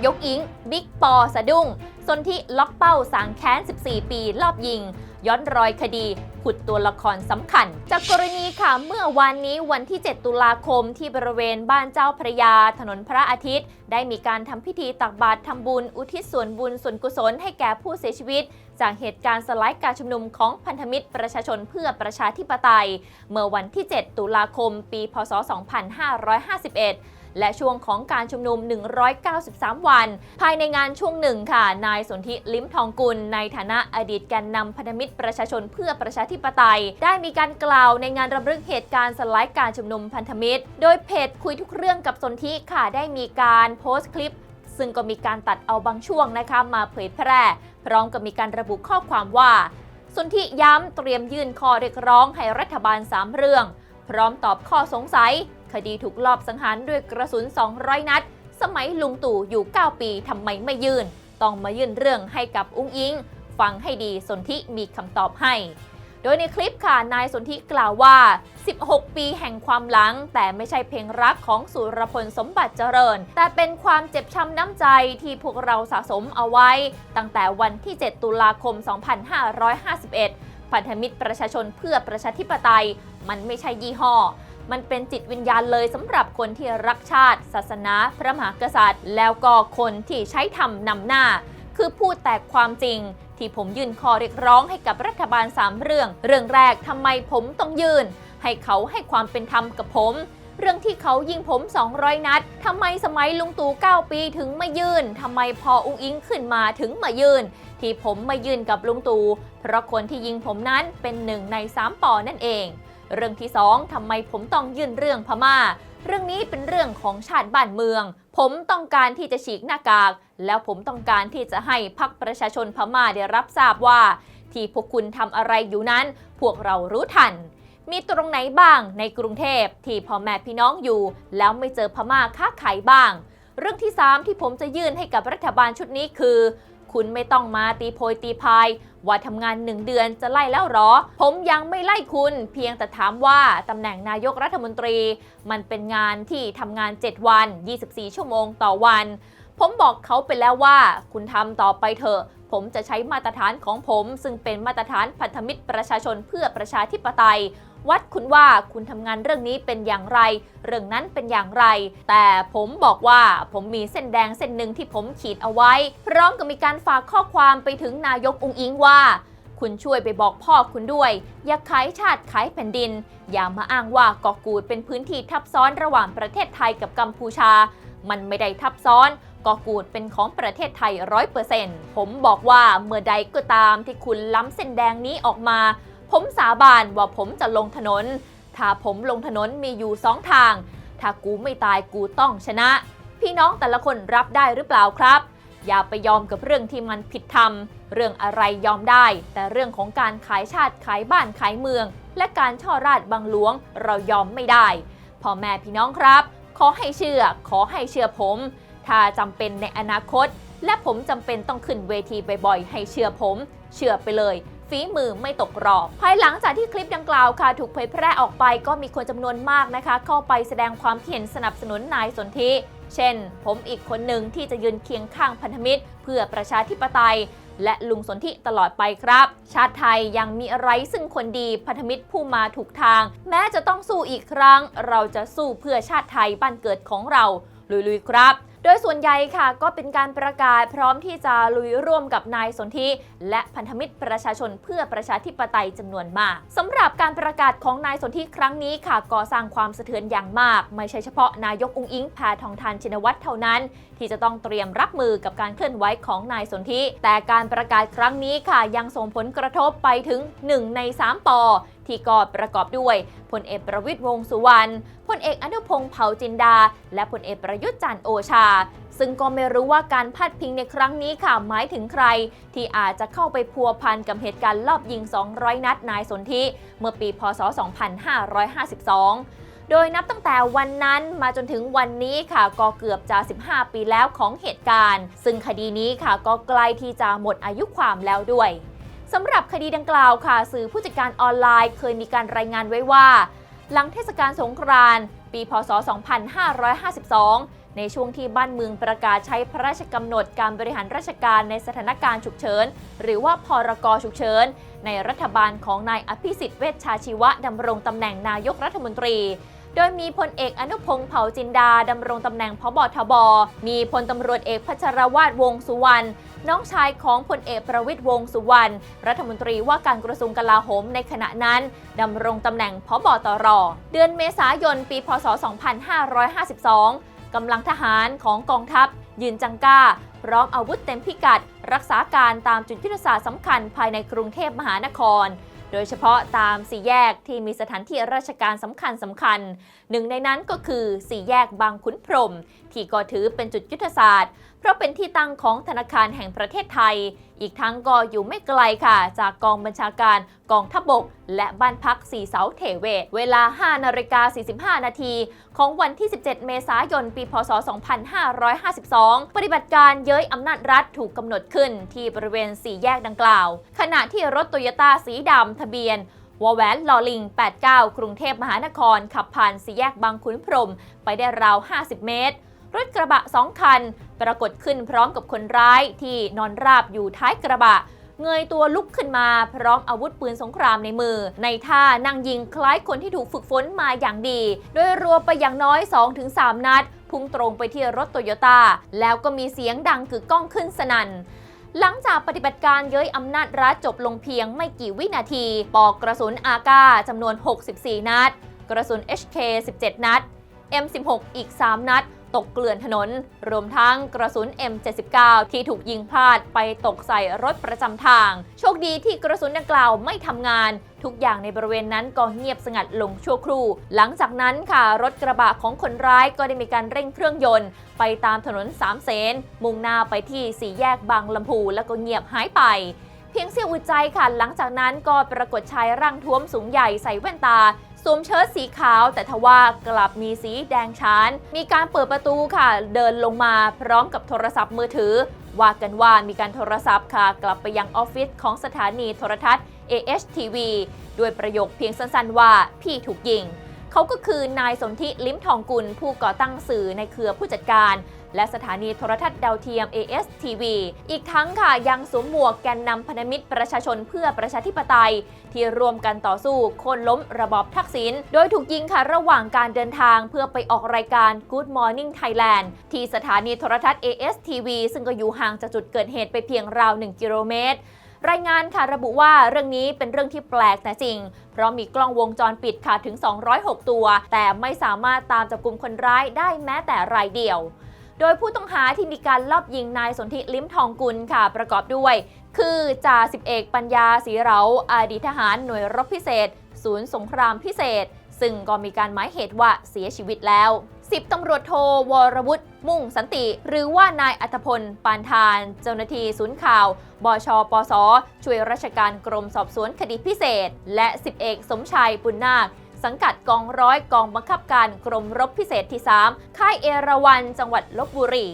ายกอิง บิ๊กปอสะดุ้งสนที่ล็อกเป้าสางแค้น 14 ปีรอบยิง ย้อนรอยคดีขุดตัวละครสำคัญ จากกรณีค่ะเมื่อวานนี้วันที่ 7 ตุลาคมที่บริเวณบ้านเจ้าพระยา ถนนพระอาทิตย์ ได้มีการทำพิธีตักบาตรทำบุญ อุทิศส่วนบุญส่วนกุศลให้แก่ผู้เสียชีวิต จากเหตุการณ์สลายการชุมนุมของพันธมิตรประชาชนเพื่อประชาธิปไตย เมื่อวันที่ 7 ตุลาคม ปี พศ 2551 และช่วงของการชุมนุม 193 วัน ภายในงานช่วงหนึ่งค่ะ นายสนธิลิ้มทองกุล ในฐานะอดีตแกนนำพันธมิตรประชาชนเพื่อประชาธิปไตย ได้มีการกล่าวในงานรำลึกเหตุการณ์สลายการชุมนุมพันธมิตร โดยเพจคุยทุกเรื่องกับสนธิค่ะได้มีการโพสต์คลิปซึ่งก็มีการตัดเอาบางช่วงนะคะมาเผยแพร่ พร้อมกับมีการระบุข้อความว่าสนธิย้ำเตรียมยื่นข้อเรียกร้องให้รัฐบาล 3 เรื่อง พร้อมตอบข้อสงสัย คดีถูกลอบสังหารด้วยกระสุน 200 นัด สมัยลุงตู่อยู่ 9 ปีทำไมไม่ยื่น ต้องมายื่นเรื่องให้กับอุ้งอิง ฟังให้ดีสนธิมีคำตอบให้ โดยในคลิปค่ะ นายสนธิกล่าวว่า 16 ปีแห่งความหลัง แต่ไม่ใช่เพลงรักของสุรพลสมบัติเจริญ แต่เป็นความเจ็บช้ำน้ำใจที่พวกเราสะสมเอาไว้ ตั้งแต่วันที่ 7 ตุลาคม 2551 พันธมิตรประชาชนเพื่อประชาธิปไตย มันไม่ใช่ยี่ห้อ มันเป็นจิตวิญญาณเลยสำหรับคนที่รักชาติ ศาสนา พระมหากษัตริย์ แล้วก็คนที่ใช้ธรรมนำหน้า คือพูดแต่ความจริงที่ผมยื่นคอเรียกร้องให้กับรัฐบาล 3 เรื่อง เรื่องแรกทำไมผมต้องยื่น ให้เขาให้ความเป็นธรรมกับผม เรื่องที่เขายิงผม 200 นัดทำไมสมัยลุงตู่ 9 ปีถึงไม่ยื่นทำไมพออุ้งอิงขึ้นมาถึงมายื่น ที่ผมไม่ยื่นกับลุงตู่ เพราะคนที่ยิงผมนั้นเป็นหนึ่งใน3ปอนั่นเอง เรื่องที่ 2ทำไมผมต้องยื่นเรื่องพม่า เรื่องนี้เป็นเรื่องของชาติบ้านเมือง ผมต้องการที่จะฉีกหน้ากาก แล้วผมต้องการที่จะให้พรรคประชาชนพม่าได้รับทราบว่า ที่พวกคุณทำอะไรอยู่นั้น พวกเรารู้ทัน มีตรงไหนบ้างในกรุงเทพที่พ่อแม่พี่น้องอยู่ แล้วไม่เจอพม่าค้าขายบ้าง เรื่องที่ 3 ที่ผมจะยื่นให้กับรัฐบาลชุดนี้คือ คุณไม่ต้องมาตีโพยตีพายว่าทำงานหนึ่งเดือนจะไล่แล้วหรอ ผมยังไม่ไล่คุณ เพียงแต่ถามว่าตำแหน่งนายกรัฐมนตรี มันเป็นงานที่ทำงาน 7 วัน 24 ชั่วโมงต่อวัน ผมบอกเขาไปแล้วว่า คุณทำต่อไปเถอะ ผมจะใช้มาตรฐานของผม ซึ่งเป็นมาตรฐานพันธมิตรประชาชนเพื่อประชาธิปไตย วัดคุณว่าคุณทำงานเรื่องนี้เป็นอย่างไร เรื่องนั้นเป็นอย่างไร แต่ผมบอกว่าผมมีเส้นแดงเส้นหนึ่งที่ผมขีดเอาไว้ พร้อมกับมีการฝากข้อความไปถึงนายกอุงอิงว่า คุณช่วยไปบอกพ่อคุณด้วย อย่าขายชาติขายแผ่นดิน อย่ามาอ้างว่าเกาะกูดเป็นพื้นที่ทับซ้อนระหว่างประเทศไทยกับกัมพูชา มันไม่ได้ทับซ้อนเกาะกูดเป็นของประเทศไทยร้อยเปอร์เซ็นต์ผมบอกว่าเมื่อใดก็ตามที่คุณล้ำเส้นแดงนี้ออกมา ผมสาบานว่าผมจะลงถนน ถ้าผมลงถนนมีอยู่สองทาง ถ้ากูไม่ตายกูต้องชนะ พี่น้องแต่ละคนรับได้หรือเปล่าครับ อย่าไปยอมกับเรื่องที่มันผิดธรรม เรื่องอะไรยอมได้ แต่เรื่องของการขายชาติขายบ้านขายเมือง และการช่อราดบังหลวงเรายอมไม่ได้พ่อแม่พี่น้องครับ ขอให้เชื่อ ขอให้เชื่อผม ถ้าจำเป็นในอนาคต และผมจำเป็นต้องขึ้นเวทีบ่อยๆให้เชื่อผม เชื่อไปเลย ฝีมือไม่ตกรอบ ภายหลังจากที่คลิปดังกล่าวค่ะ ถูกเผยแพร่ออกไปก็มีคนจำนวนมากนะคะ เข้าไปแสดงความเห็นสนับสนุนนายสนธิเช่น ผมอีกคนหนึ่งที่จะยืนเคียงข้างพันธมิตร เพื่อประชาธิปไตย และลุงสนธิตลอดไปครับ ชาติไทยยังมีอะไรซึ่งคนดีพันธมิตรผู้มาถูกทาง แม้จะต้องสู้อีกครั้ง เราจะสู้เพื่อชาติไทยบ้านเกิดของเราลุยๆครับ โดยส่วนใหญ่ค่ะก็เป็นการประกาศพร้อมที่จะลุยร่วมกับนายสนธิและพันธมิตรประชาชนเพื่อประชาธิปไตยจำนวนมากสำหรับการประกาศของนายสนธิครั้งนี้ค่ะก่อสร้างความสะเทือนอย่างมาก ไม่ใช่เฉพาะนายกอุงอิงแพทองทานชินวัตรเท่านั้น ที่จะต้องเตรียมรับมือกับการเคลื่อนไหวของนายสนธิแต่การประกาศครั้งนี้ค่ะยังส่งผลกระทบไปถึง 1 ใน 3ปอที่ก็ประกอบด้วยพลเอกประวิตยวงสุวรรณพลเอกอนุพงษ์เผ่าจินดา และพลเอกประยุทธ์จันทร์โอชา ซึ่งก็ไม่รู้ว่าการพาดพิงในครั้งนี้ค่ะหมายถึงใคร ที่อาจจะเข้าไปพัวพันกับเหตุการณ์ลอบยิง 200 นัดนายสนธิเมื่อปีพศ 2552 โดยนับตั้งแต่วันนั้นมาจนถึงวันนี้ค่ะก็เกือบจะ 15 ปีแล้วของเหตุการณ์ ซึ่งคดีนี้ค่ะก็ใกล้ที่จะหมดอายุความแล้วด้วยสำหรับคดีดังกล่าวค่ะ สื่อผู้จัดการออนไลน์เคยมีการรายงานไว้ว่า หลังเทศกาลสงกรานต์ปีพศ 2552 ในช่วงที่บ้านเมืองประกาศใช้พระราชกำหนดการบริหารราชการในสถานการณ์ฉุกเฉิน หรือว่าพรกฉุกเฉิน ในรัฐบาลของนายอภิสิทธิ์เวชชาชีวะดำรงตำแหน่งนายกรัฐมนตรี โดยมีพลเอกอนุพงศ์เผ่าจินดาดำรงตำแหน่งพบทบ มีพลตำรวจเอกพัชรวาดวงสุวรรณน้องชายของพลเอกประวิตยวงสุวรรณรัฐมนตรีว่าการกระทรวงกลาโหมในขณะนั้นดำรงตำแหน่งพบตร เดือนเมษายนปี พศ 2552 กำลังทหารของกองทัพ ยืนจังก้า พร้อมอาวุธเต็มพิกัด รักษาการตามจุดยุทธศาสตร์สำคัญภายในกรุงเทพมหานคร โดยเฉพาะตามสี่แยกที่มีสถานที่ราชการสำคัญสำคัญ หนึ่งในนั้นก็คือสี่แยกบางขุนพรม ที่ก็ถือเป็นจุดยุทธศาสตร์ เพราะเป็นที่ตั้งของธนาคารแห่งประเทศไทย อีกทั้งก็อยู่ไม่ไกลค่ะ จากกองบัญชาการกองทบก และบ้านพักสีเสาเทเวศ เวลา 5นาฬิกา45 นาที ของวันที่ 17 เมษายน ปี พศ 2552 ปฏิบัติการเย้ยอำนาจรัฐถูกกำหนดขึ้นที่บริเวณสี่แยกดังกล่าว ขณะที่รถโตโยต้าสีดำทะเบียนวอแวนลอลิง 89 กรุงเทพมหานคร ขับผ่านสี่แยกบางขุนพรม ไปได้ราว 50 เมตร รถกระบะสองคัน ปรากฏขึ้นพร้อมกับคนร้ายที่นอนราบอยู่ท้ายกระบะ เงยตัวลุกขึ้นมาพร้อมอาวุธปืนสงครามในมือ ในท่านั่งยิงคล้ายคนที่ถูกฝึกฝนมาอย่างดี โดยรัวไปอย่างน้อย 2-3 นัด พุ่งตรงไปที่รถโตโยต้าแล้วก็มีเสียงดังกึกก้องขึ้นสนั่นหลังจากปฏิบัติการเย้ยอำนาจรัฐจบลงเพียงไม่กี่วินาที ปอกกระสุนอากาจำนวน 64 นัด กระสุน HK 17 นัด M16 อีก 3 นัด ตกเกลื่อนถนน รวมทั้งกระสุน M79 ที่ถูกยิงพลาดไปตกใส่รถประจำทาง โชคดีที่กระสุนดังกล่าวไม่ทำงาน ทุกอย่างในบริเวณนั้นก็เงียบสงัดลงชั่วครู่ หลังจากนั้นค่ะ รถกระบะของคนร้ายก็ได้มีการเร่งเครื่องยนต์ ไปตามถนนสามเสนมุ่งหน้าไปที่สี่แยกบางลำพูแล้วก็เงียบหายไปเพียงเสี้ยวอึดใจค่ะ หลังจากนั้นก็ปรากฏชายร่างท้วมสูงใหญ่ใส่แว่นตา สวมเชิ้ตสีขาว แต่ทว่ากลับมีสีแดงฉาน มีการเปิดประตูค่ะ เดินลงมาพร้อมกับโทรศัพท์มือถือ ว่ากันว่ามีการโทรศัพท์ค่ะ กลับไปยังออฟฟิศของสถานีโทรทัศน์ AHTV ด้วยประโยคเพียงสั้นๆว่าพี่ถูกยิง เขาก็คือนายสนธิลิ้มทองกุล ผู้ก่อตั้งสื่อในเครือผู้จัดการ และสถานีโทรทัศน์ดาวเทียม ASTV อีกทั้งค่ะยังสวมหมวกแกนนำพันธมิตรประชาชนเพื่อประชาธิปไตย ที่รวมกันต่อสู้โค่นล้มระบอบทักษิณโดยถูกยิงค่ะระหว่างการเดินทางเพื่อไปออกรายการ Good Morning Thailand ที่สถานีโทรทัศน์ ASTV ซึ่งก็อยู่ห่างจากจุดเกิดเหตุไปเพียงราว 1 กิโลเมตร รายงานค่ะระบุว่าเรื่องนี้เป็นเรื่องที่แปลกแต่จริง เพราะมีกล้องวงจรปิดค่ะถึง 206 ตัว แต่ไม่สามารถตามจับกลุ่มคนร้ายได้แม้แต่รายเดียว โดยผู้ต้องหาที่มีการลอบยิงนายสนธิลิ้มทองกุลค่ะประกอบด้วย คือจ่าสิบเอกปัญญาศรีเราอดีตทหารหน่วยรบพิเศษ ศูนย์สงครามพิเศษ ซึ่งก็มีการหมายเหตุว่าเสียชีวิตแล้ว 10ตำรวจโทวรวุฒิมุ่งสันติ หรือว่านายอัธพล ปานทาน เจ้าหน้าที่ศูนย์ข่าว บชปส ช่วยราชการกรมสอบสวนคดีพิเศษ และ10เอกสมชายปุณนาค สังกัดกองร้อยกองบังคับการกรมรบพิเศษที่ 3 ค่ายเอราวันจังหวัดลบบุรี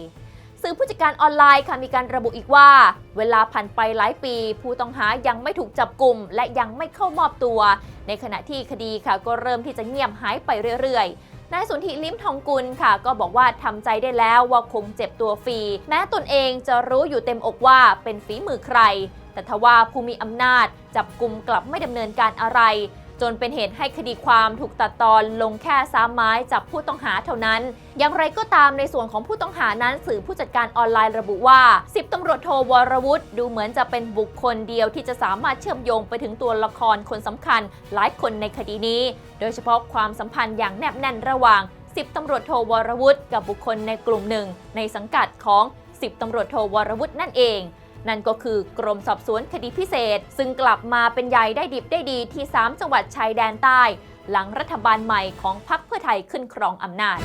สื่อผู้จัดการออนไลน์ค่ะมีการระบุอีกว่า เวลาผ่านไปหลายปี ผู้ต้องหายังไม่ถูกจับกลุ่ม และยังไม่เข้ามอบตัว ในขณะที่คดีค่ะก็เริ่มที่จะเงียบหายไปเรื่อยๆ นายสุนธิลิ้มทองกุลค่ะ ก็บอกว่าทำใจได้แล้วว่าคงเจ็บตัวฟรี แม้ตนเองจะรู้อยู่เต็มอกว่าเป็นฝีมือใคร แต่ทว่าผู้มีอำนาจจับกลุ่มกลับไม่ดำเนินการอะไร จนเป็นเหตุให้คดีความถูกตัดตอนลงแค่ซ้ำไม้จับผู้ต้องหาเท่านั้น อย่างไรก็ตามในส่วนของผู้ต้องหานั้นสื่อผู้จัดการออนไลน์ระบุว่า 10ตำรวจโทวรวุฒิดูเหมือนจะเป็นบุคคลเดียวที่จะสามารถเชื่อมโยงไปถึงตัวละครคนสำคัญ หลายคนในคดีนี้ โดยเฉพาะความสัมพันธ์อย่างแนบแน่นระหว่าง 10ตำรวจโทวรวุฒิกับบุคคลในกลุ่มหนึ่งในสังกัดของ 10ตำรวจโทวรวุฒินั่นเอง นั่นก็คือกรมสอบสวนคดีพิเศษ ซึ่งกลับมาเป็นใหญ่ได้ดิบได้ดีที่ 3 จังหวัดชายแดนใต้ หลังรัฐบาลใหม่ของพรรคเพื่อไทยขึ้นครองอำนาจ